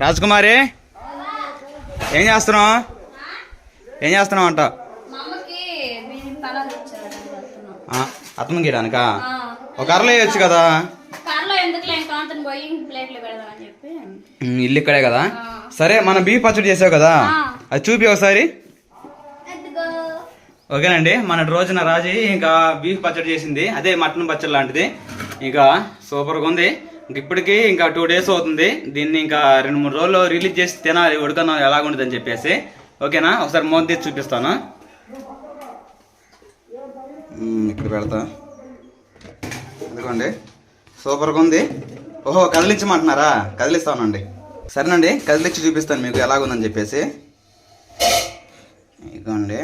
రాజకుమారి ఏం చేస్తున్నావు? ఏం చేస్తున్నావు అంట? అత్తం గీయడానికా ఒక అరలో వేయచ్చు కదా? ఇల్లు ఇక్కడే కదా. సరే మనం బీఫ్ పచ్చడి చేసావు కదా. అది చూపి ఒకసారి. ఓకేనండి మన రోజున రాజీ ఇంకా బీఫ్ పచ్చడి చేసింది. అదే మటన్ పచ్చడి లాంటిది. ఇంకా సూపర్గా ఉంది. ఇప్పటికి ఇంకా టూ డేస్ అవుతుంది. దీన్ని ఇంకా రెండు మూడు రోజులు రిలీజ్ చేసి తినాలి ఉడకన ఎలాగుంటుంది అని చెప్పేసి. ఓకేనా? ఒకసారి మోత తీసి చూపిస్తాను. ఇక్కడ పెడతా. ఎందుకండి సూపర్గా ఉంది. ఓహో కదిలించమంటున్నారా? కదిలిస్తానండి సరేనండి కదిలించి చూపిస్తాను మీకు ఎలాగుందని చెప్పేసి. ఇదిగోండి.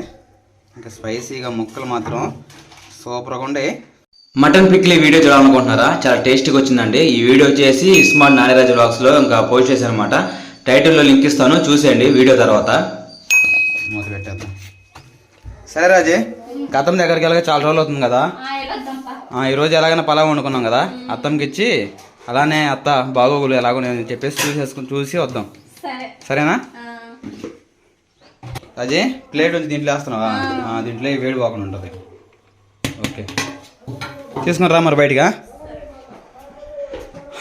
ఇంకా స్పైసీగా ముక్కలు మాత్రం సూపర్గా ఉండే. మటన్ పిక్లీ వీడియో చూడాలనుకుంటున్నారా? చాలా టేస్టీగా వచ్చిందండి. ఈ వీడియో వచ్చేసి స్మార్ట్ నాగరాజ్ బ్లాగ్స్లో ఇంకా పోస్ట్ చేశాను అనమాట టైటిల్లో లింక్ ఇస్తాను. చూసేయండి వీడియో తర్వాత. సరే రాజే గతం దగ్గరికి వెళ్ళగా చాలా రోజులు అవుతుంది కదా? ఆ, వెళ్ళొద్దాంపా. ఆ, ఈరోజు ఎలాగైనా పలావ్ వండుకున్నాం కదా? అత్తంకి ఇచ్చి అలానే అత్త బాగోగులు ఎలాగో చెప్పేసి చూసేసుకుని చూసి వద్దాం. సరే. సరేనా? ఆ, అజయ్ ప్లేట్ వచ్చి దీంట్లో వేస్తున్నావా? ఆ, దీంట్లో ఈ వేడి పోకుండా ఉంటుంది. ఓకే. తీసుకుని రా మరి బయటిగా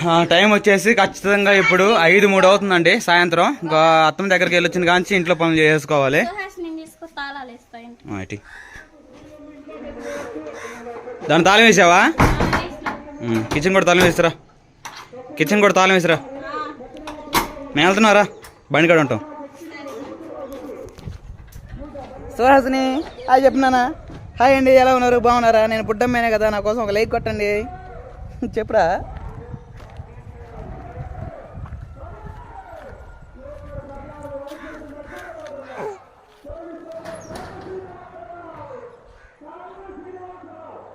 ఆ, టైం వచ్చేసి ఖచ్చితంగా ఇప్పుడు ఐదు మూడు అవుతుందండి సాయంత్రం. ఇంకా అత్తమ్మ దగ్గరికి వెళ్ళి వచ్చిన కాంచి ఇంట్లో పనులు చేసుకోవాలి. దాని తాళం వేసావా? కిచెన్ కూడా తాళం వేసిరా. కిచెన్ కూడా తాళం వేసిరా. మేము వెళ్తున్నారా బండి కాడ ఉంటాం. సుహాసిని హాయ్ చెప్తున్నానా హాయ్ అండి ఎలా ఉన్నారు? బాగున్నారా? నేను బుడ్డమ్మేనే కదా నా కోసం ఒక లైక్ కొట్టండి. చెప్పురా.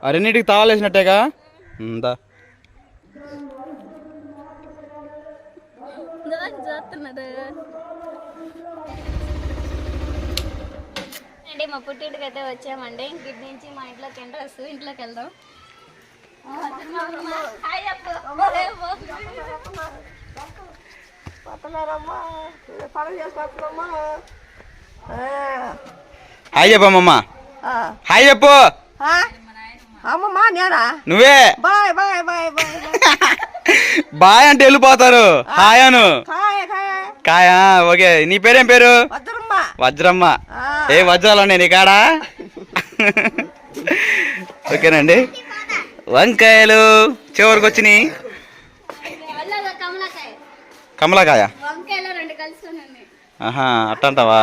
అరెన్నిటికి తాళేసినట్టేగా ఉందా చూస్తున్నారు అండి మా పుట్టింటికి అయితే వచ్చామండి. ఇంక ఇటు నుంచి మా ఇంట్లోకి ఎంట్రస్ ఇంట్లోకి వెళ్దాం. హాయ్ అప్పు. హాయ్ చెప్పమ్మా హాయ్ చెప్పు. అమ్మమ్మా నేనా? నువ్వే. Bye bye bye bye bye. అంటే వెళ్ళిపోతారు. హాయ్ అను. కాయ కాయ కాయా? ఓకే నీ పేరేం పేరు? వజ్రమ్మ. ఏ వజ్రాలు ఉన్నాయి నీ కాడా? ఓకేనండి. వంకాయలు చివరికి వచ్చినాయి. కమలాకాయ. ఆహా అట్టంటావా?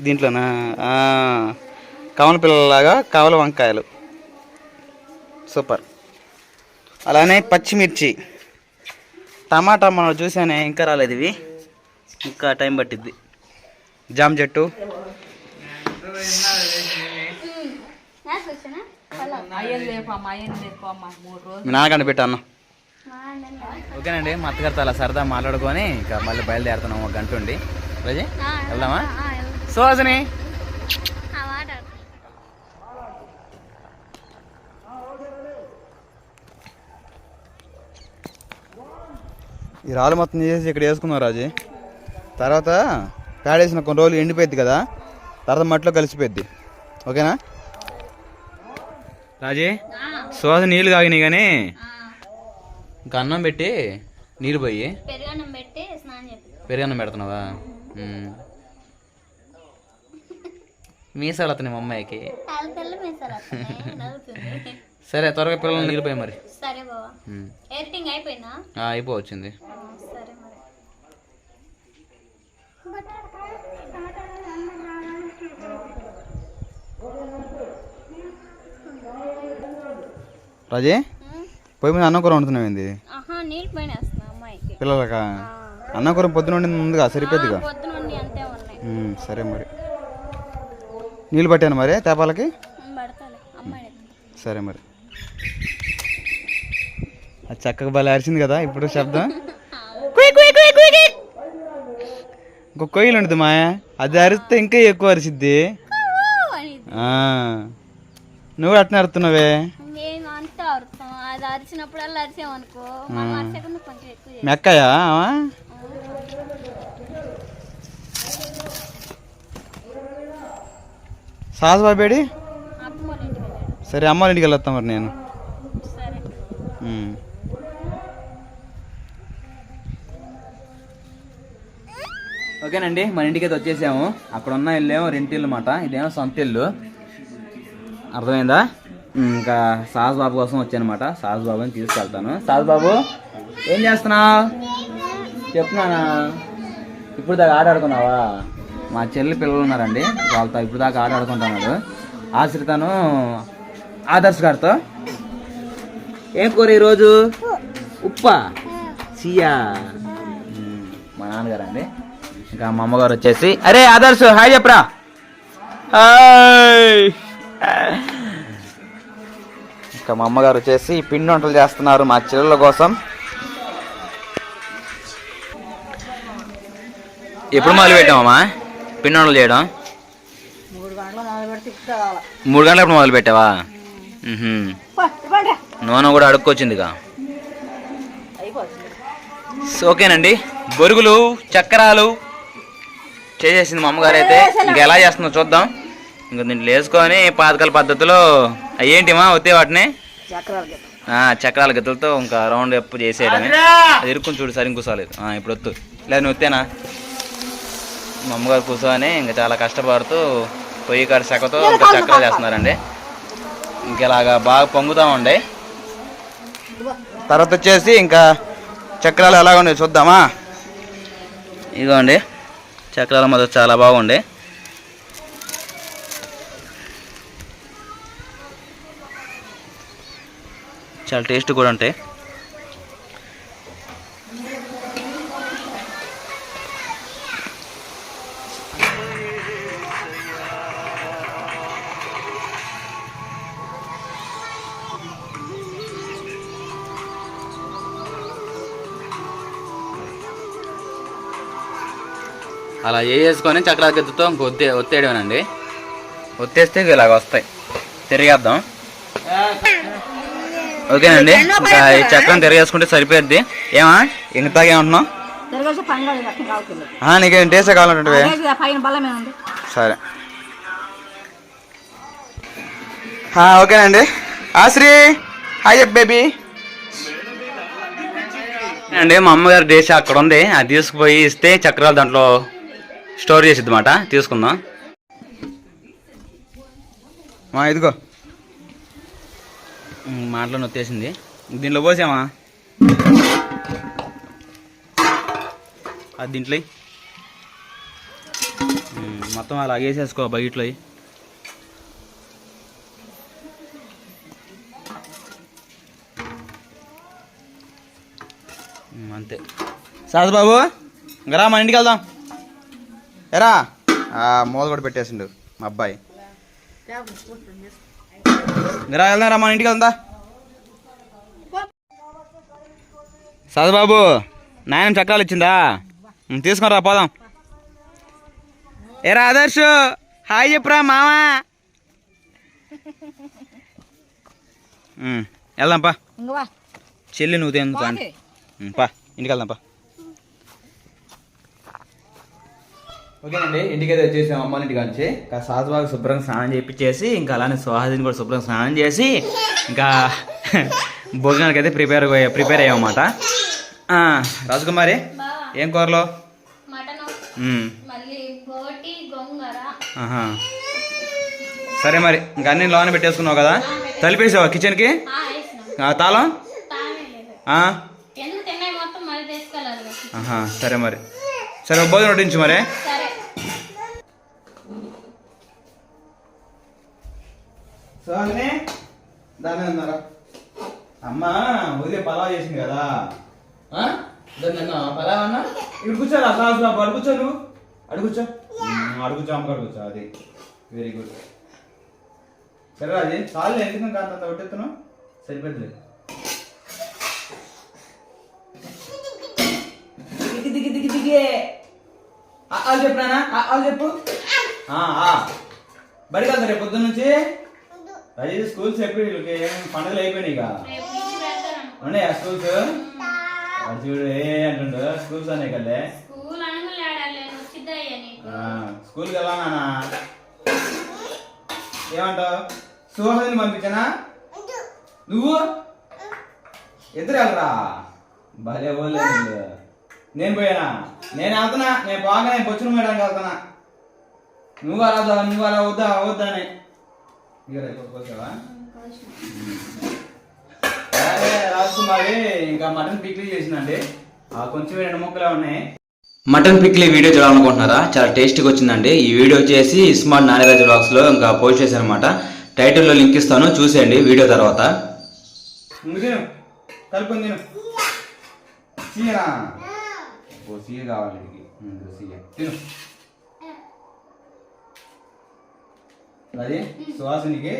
దీంట్లోనా? కమల పిల్లలాగా కవల వంకాయలు. సూపర్. అలానే పచ్చిమిర్చి. టమాటా మనం చూసానే ఇంకా రాలేదు ఇవి. ఇంకా టైం పట్టిద్ది. జామ్ చెట్టు. మీ నాన్నకంటే పెట్టా అన్న. ఓకేనండి మా అత్తగారితో అలా సరదా మాట్లాడుకొని ఇంకా మళ్ళీ బయలుదేరుతున్నాం ఒక గంట ఉండి. రజే వెళ్దామా? ఆ ఈ రాళ్ళు మొత్తం చేసి ఇక్కడ వేసుకున్నాం రాజీ. తర్వాత పేడేసిన కొన్ని రోజులు ఎండిపోయింది కదా తర్వాత మట్టిలో కలిసిపోద్ది ఓకేనా? రాజీ సుహాస నీళ్ళు తాగినాయి కానీ ఇంకా అన్నం పెట్టి నీళ్ళు పోయి పెరుగన్నం పెడుతున్నావా. మీసాలు అతని అమ్మాయికి. సరే త్వరగా పిల్లలు నీళ్ళు పోయి మరి. అయిపోవచ్చింది ఆ, సరే మరి రాజీ? ఉమ్, పోయి మీద అన్నం కూర వండుతున్నావు ఏంది? పిల్లలకా? అన్నం కూర పొద్దున వండింది ముందుగా సరిపోద్దిగా సరే మరి. నీళ్ళు పట్టాను మరి తేపాలకి సరే మరి. అది చక్కగా భలే అరిచింది కదా ఇప్పుడు శబ్దం. ఇంకో కొయ్యలు ఉంటుంది మాయ అది అరిస్తే ఇంకా ఎక్కువ ఆ. నువ్వు అట్నే అరుతున్నావే మేము అంతా అర్థం అది అది అరిచినప్పుడల్లా అరిచామనుకో మనం అరిచకుండా కొంచెం ఎక్కువ చేయాలి. మెక్కయా? సాస్ బాబేడి సరే అమ్మ ఇంటికి వెళ్ళొస్తాం మరి నేను. ఓకేనండి మన ఇంటికి అయితే వచ్చేసాము. అక్కడ ఉన్న ఇల్లు ఏమో రెంట్ ఇల్లు అన్నమాట ఇదేమో సొంత ఇల్లు అర్థమైందా? ఇంకా సాహస్ బాబు కోసం వచ్చానమాట. సాస్ బాబుని తీసుకెళ్తాను. సాస్ బాబు ఏం చేస్తున్నావు? చెప్తున్నానా? ఇప్పుడు దాకా ఆట ఆడుకున్నావా? మా చెల్లి పిల్లలు ఉన్నారండి. వాళ్ళతో ఇప్పుడు దాకా ఆట ఆడుకుంటున్నాడు. ఆశ్రితను ఆదర్శ్ గారితో. ఏం కూర ఈరోజు? ఉప్పా? సియా మా నాన్నగారు అండి ఇంకా మా అమ్మగారు వచ్చేసి అరే ఆదర్శ్ హాయ్ చెప్పరా. హాయ్. ఇంకా మా అమ్మగారు వచ్చేసి పిండి వంటలు చేస్తున్నారు మా చెల్లెల కోసం. ఎప్పుడు మొదలు పెట్టామమ్మా పిండి వంటలు చేయడం? మూడు గంటలప్పుడు మొదలు పెట్టావా? నూనె కూడా అడుక్కొచ్చిందిగా ఓకేనండి. బొరుగులు చక్రాలు చేసేసింది మా అమ్మగారు అయితే. ఇంకా ఎలా చేస్తుందో చూద్దాం. ఇంకా దీంట్లో వేసుకొని పాతకాల పద్ధతిలో అవి ఏంటిమా వస్తే వాటిని? చక్రాలు గిట్ట ఆ, చక్రాల గతులతో ఇంకా రౌండ్ ఎప్పు చేసేయడమే. అది ఇరుక్కుని చూడు సరి కూర్చోలేదు ఆ, ఇప్పుడు వద్దు లేదు నువ్వు వస్తేనా మా అమ్మగారు కూర్చొని ఇంకా చాలా కష్టపడుతూ పొయ్యి కాడ చెక్కతో ఇంకా చక్రాలు చేస్తున్నారండి ఇంకెలాగా బాగా పొంగుతూ ఉండే. తర్వాత వచ్చేసి ఇంకా చక్రాలు ఎలా ఉండే చూద్దామా? ఇదిగోండి. చక్రాలు మొదలు చాలా బాగుండే. చాలా టేస్ట్ కూడా ఉంటాయి. అలా వేసుకొని చక్రాల గద్దతో ఇంక ఒత్తే ఒత్తేయడమేనండి. ఒత్తేస్తే ఇవి ఇలాగ వస్తాయి. తిరిగేద్దాం. ఓకేనండి. ఈ చక్రం తిరిగేసుకుంటే సరిపోద్ది ఏమా? కావుతుంది ఆ, నీకేం టేస్ట్ కావాలంటే సరే. ఆ, ఓకేనండి. Ashri hi baby. అండి మా అమ్మగారి డేస్ అక్కడ ఉంది. అది తీసుకుపోయి ఇస్తే చక్రాలు దాంట్లో స్టోర్ చేసిద్ది మాట తీసుకుందాం. మా ఇదిగో. మాటలో నొత్తేసింది దీంట్లో పోసామా? అది దీంట్లో మొత్తం అలా వేసేసుకో బయట్లో అంతే. సాధు బాబు ఇంకా రా ఇంటికి వెళ్దాం. ఎరా మూల కూడా పెట్టేసిండు మా అబ్బాయి. ఇంకా రా వెళ్దాం మన ఇంటికి వెళ్దా సాధు బాబు నాయన చక్రాలు ఇచ్చిందా? ఉమ్, తీసుకొని రా పోదాం. ఏరా ఆదర్శ్ హాయ్ చెప్పురా మామా ఉమ్, వెళ్దాం పా. ఇంకవా చెల్లి నువ్వు తిను పా ఇంటికి వెళ్దాం ఓకేనండి ఇంటికి అయితే వచ్చేసాం అమ్మ ఇంటికి వచ్చి ఇంకా సాజుబాగా శుభ్రంగా స్నానం చేయించేసి ఇంకా అలానే సుహాసిని కూడా శుభ్రంగా స్నానం చేసి ఇంకా భోజనానికి అయితే ప్రిపేర్ ప్రిపేర్ అయ్యామన్నమాట. రాజకుమారి ఏం కూరలో. సరే మరి ఇంకా అన్ని లోన పెట్టేసుకున్నావు కదా? తలిపేసావా కిచెన్కి? తాళం? సరే మరి. సరే భోజనం వడ్డించు మరి. సరే సోని దాని ఉన్నారా అమ్మా ఉదయం పలావ్ చేసింది కదా. ఆ? దాన్ని అన్నా పలావ్ అన్నా? ఇక్కడ కూర్చోరా సాసు బాబు అడు కూర్చో నువ్వు అడు కూర్చో ఉమ్, అడు కూర్చో అమ్మగారు కూర్చో అది. వెరీ గుడ్ సరే అది చాలు ఎందుకు కాదు అంత కొట్టెత్తున్నావు సరిపోద్ది దిగి దిగి దిగి దిగి. వాళ్ళు చెప్పు నాన్న. వాళ్ళు చెప్పు. ఆ, ఆ. బడికి వెళ్తా రేపు పొద్దున్న నుంచి అది స్కూల్స్ ఎప్పుడు వీళ్ళకి? పండుగలు అయిపోయినాయి ఉన్నాయా స్కూల్స్? చూడు ఏ అంటుండు? స్కూల్స్ అనే కదే? స్కూల్ నాన్న. ఏమంటావు? సుహాసిని పంపించానా? నువ్వు? ఇద్దరు వెళ్ళరా? భలే పోలే నేను పోయానా? నేను వెళ్తున్నా. నేను బాగా నేను బొచ్చును మేడానికి వెళ్తున్నా. నువ్వు అలా నువ్వు అలా వద్దా? వద్దా అని ఇక రేపు కోసావా అదే రాజకుమారి ఇంకా మటన్ పిక్లీ చేసిందండి. ఆ కొంచెం రెండు ముక్కలే ఉన్నాయి. మటన్ పిక్లీ వీడియో చూడాలనుకుంటున్నారా? చాలా టేస్టీగా వచ్చిందండి. ఈ వీడియో వచ్చేసి స్మార్ట్ నానిరాజు బ్లాగ్స్లో ఇంకా పోస్ట్ చేశాను అనమాట టైటిల్లో లింక్ ఇస్తాను. చూసేయండి వీడియో తర్వాత. కావాలి తిను. అది సుహాసినికి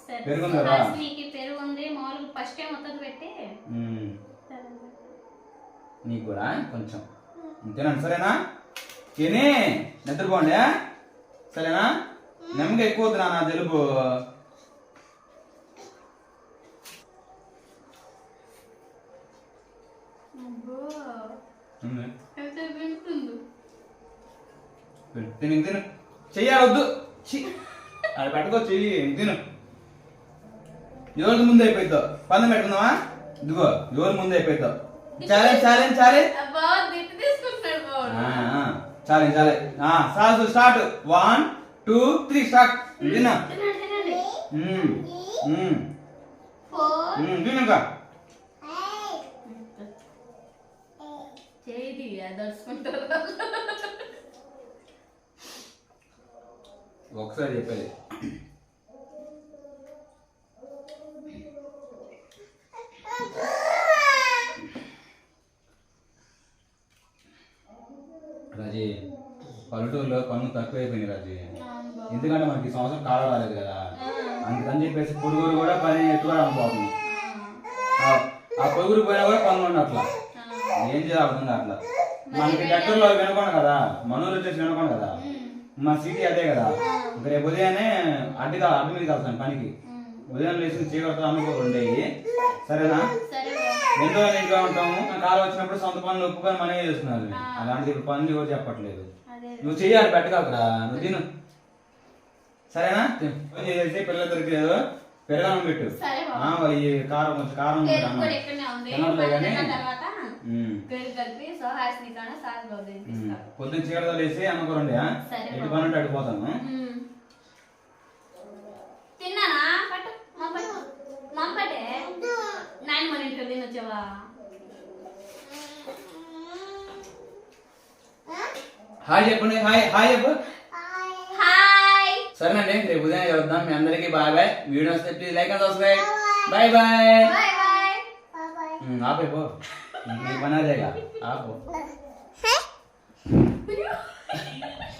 సరే పెరుగుంది? కదా నీకు పెరుగు ఉంది మామూలుగా ఫస్ట్ టైం మొత్తం పెట్టి ఉమ్, నీకు కూడా కొంచెం. తినండి సరేనా? తిని నిద్రపోండి? సరేనా? నెమ్మది ఎక్కువ వద్దు. ఎంత వింటుంది తిను తిను చెయ్యాలి వద్దు. ఛీ. అది పెట్టుకో చెయ్యి తిను. ఎవరికి ముందు అయిపోయిద్దో? పందెం పెట్టుకుందామా? ఇదిగో ఎవరు ముందు అబ్బా దిట్టు తీసుకుంటున్నాడు బాబు. Challenge challenge sauce start. One two three start. తిన్నా తినండి తినండి. మ్మ్. మ్మ్. ఫోర్. మ్మ్. తిను ఇంకా. చేయి దర్చుకుంటారు ఒకసారి చెప్పేది రాజీ పల్లెటూరులో పన్ను తక్కువ రాజీ. ఎందుకంటే మనకి సంవత్సరం కాల రాలేదు కదా. అందుకని చెప్పేసి పొరుగురు కూడా పని ఎక్కువ అనుకోవాలి ఆ పొరుగురు పోయినా కూడా పనులు ఉండి అట్లా. ఏం చేయాలి అర్థం అట్లా మనకి దగ్గరలో వినకుండా కదా. మనూరు వచ్చేసి వినకుండా కదా. మా సిటీ అదే కదా. రేపు ఉదయాన్నే అడ్డుగా అడ్డు మీద వెళ్తాను పనికి. ఉదయం లేచి చీకటితో ఉండేవి సరేనా? సరే ఎన్నో ఇంట్లో ఉంటాము? కాలం వచ్చినప్పుడు సొంత పనులు ఒప్పుకొని మనమే చేస్తున్నారు. అలాంటిది ఇప్పుడు పనులు కూడా చెప్పట్లేదు. నువ్వు చెయ్యాలి పెట్టగలరా? నువ్వు తిను. సరేనా. ఫోన్ చేసేసి పిల్లలు దొరికలేదు పెరగానం పెట్టు. కారం కొంచెం కారం తినట్లే కానీ పెరుగు కలిపి బాబు లేసి అనుకోరండి సరే ఎటు. పని అడిపోతాను. తిన్నానా? పట్టు. నాయన మన ఇంట్లో తినొచ్చావా హాయ్ చెప్పండి హాయ్ హాయ్ చెప్పు. హాయ్. సరేనండి రేపు ఉదయం కలుద్దాం మీ అందరికీ బాయ్ బాయ్. వీడియో వస్తే please like and subscribe. Bye bye. Bye bye. ఆపే పో.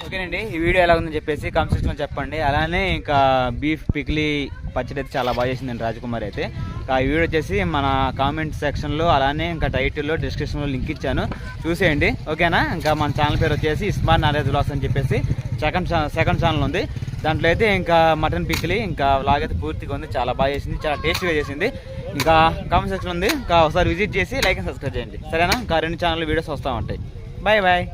ఓకేనండి ఈ వీడియో ఎలా ఉందని చెప్పేసి కామెంట్ చెప్పండి. అలానే ఇంకా బీఫ్ పిక్లీ పచ్చడి అయితే చాలా బాగా చేసిందండి రాజకుమారి అయితే. ఇంకా ఈ వీడియో వచ్చేసి మన కామెంట్ సెక్షన్లో అలానే ఇంకా టైటిల్లో డిస్క్రిప్షన్లో లింక్ ఇచ్చాను. చూసేయండి ఓకేనా? ఇంకా మన ఛానల్ పేరు వచ్చేసి ఇస్మాన్ నారేజ్ బ్లాగ్స్ అని చెప్పేసి సెకండ్ సెకండ్ ఛానల్ ఉంది. దాంట్లో అయితే ఇంకా మటన్ పిక్లీ ఇంకా వ్లాగ్ అయితే పూర్తిగా ఉంది. చాలా బాగా చేసింది చాలా టేస్టీగా చేసింది. ఇంకా కామెంట్ సెక్షన్ ఉంది. ఇంకా ఒకసారి విజిట్ చేసి లైక్ అండ్ సబ్స్క్రైబ్ చేయండి. సరేనా? ఇంకా రెండు ఛానల్ వీడియోస్ వస్తూ ఉంటాయి. Bye bye